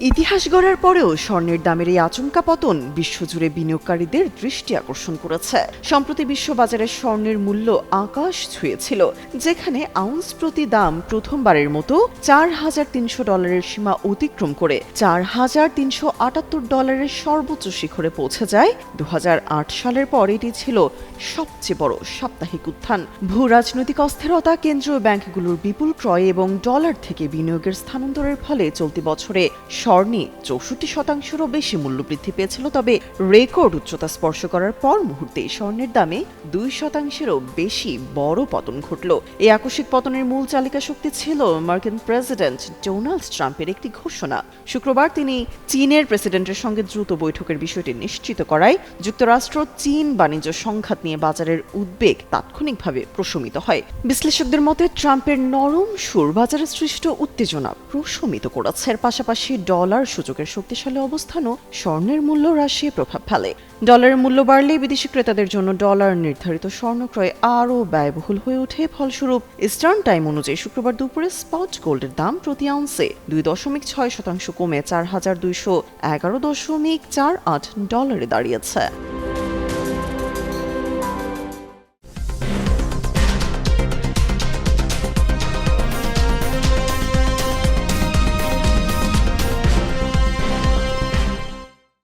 ইতিহাস গড়ার পরেও স্বর্ণের দামের এই আচমকা পতন বিশ্বজুড়ে বিনিয়োগকারীদের দৃষ্টি আকর্ষণ করেছে। সম্প্রতি বিশ্ববাজারে স্বর্ণের মূল্য আকাশ ছুঁয়েছিল, যেখানে আউন্স প্রতি দাম প্রথমবারের মতো চার হাজার তিনশো ডলারের সীমা অতিক্রম করে চার হাজার তিনশো আটাত্তর ডলারের সর্বোচ্চ শিখরে পৌঁছে যায়। দু হাজার আট সালের পর এটি ছিল সবচেয়ে বড় সাপ্তাহিক উত্থান। ভূ রাজনৈতিক অস্থিরতা কেন্দ্রীয় ব্যাংকগুলোর বিপুল ক্রয় এবং ডলার থেকে বিনিয়োগের স্থানান্তরের ফলে চলতি বছরে স্বর্ণে চৌষট্টি শতাংশেরও বেশি মূল্য বৃদ্ধি পেয়েছিল, তবে রেকর্ড উচ্চতা স্পর্শ করার পর মুহূর্তে স্বর্ণের দামে দুই শতাংশেরও বেশি বড় পতন ঘটল। এই আকস্মিক পতনের মূল চালিকা শক্তি ছিল মার্কিন প্রেসিডেন্ট ডোনাল্ড ট্রাম্পের একটি ঘোষণা। শুক্রবার তিনি চীনের প্রেসিডেন্টের সঙ্গে দ্রুত বৈঠকের বিষয়টি নিশ্চিত করায় যুক্তরাষ্ট্র চীন বাণিজ্য সংঘাত নিয়ে বাজারের উদ্বেগ তাৎক্ষণিকভাবে প্রশমিত হয়। বিশ্লেষকদের মতে, ট্রাম্পের নরম সুর বাজারে সৃষ্ট উত্তেজনা প্রশমিত করেছে। এর পাশাপাশি ডলার সূচকের শক্তিশালী অবস্থানও স্বর্ণের মূল্য হ্রাসে প্রভাব ফেলে। ডলারের মূল্য বাড়লে বিদেশি ক্রেতাদের জন্য ডলার নির্ধারিত স্বর্ণ ক্রয় আরও ব্যয়বহুল হয়ে ওঠে। ফলস্বরূপ, ইস্টার্ন টাইম অনুযায়ী শুক্রবার দুপুরে স্পট গোল্ডের দাম প্রতি আউন্সে দুই দশমিক ছয় শতাংশ কমে চার হাজার দুইশো এগারো দশমিক চার আট ডলারে দাঁড়িয়েছে।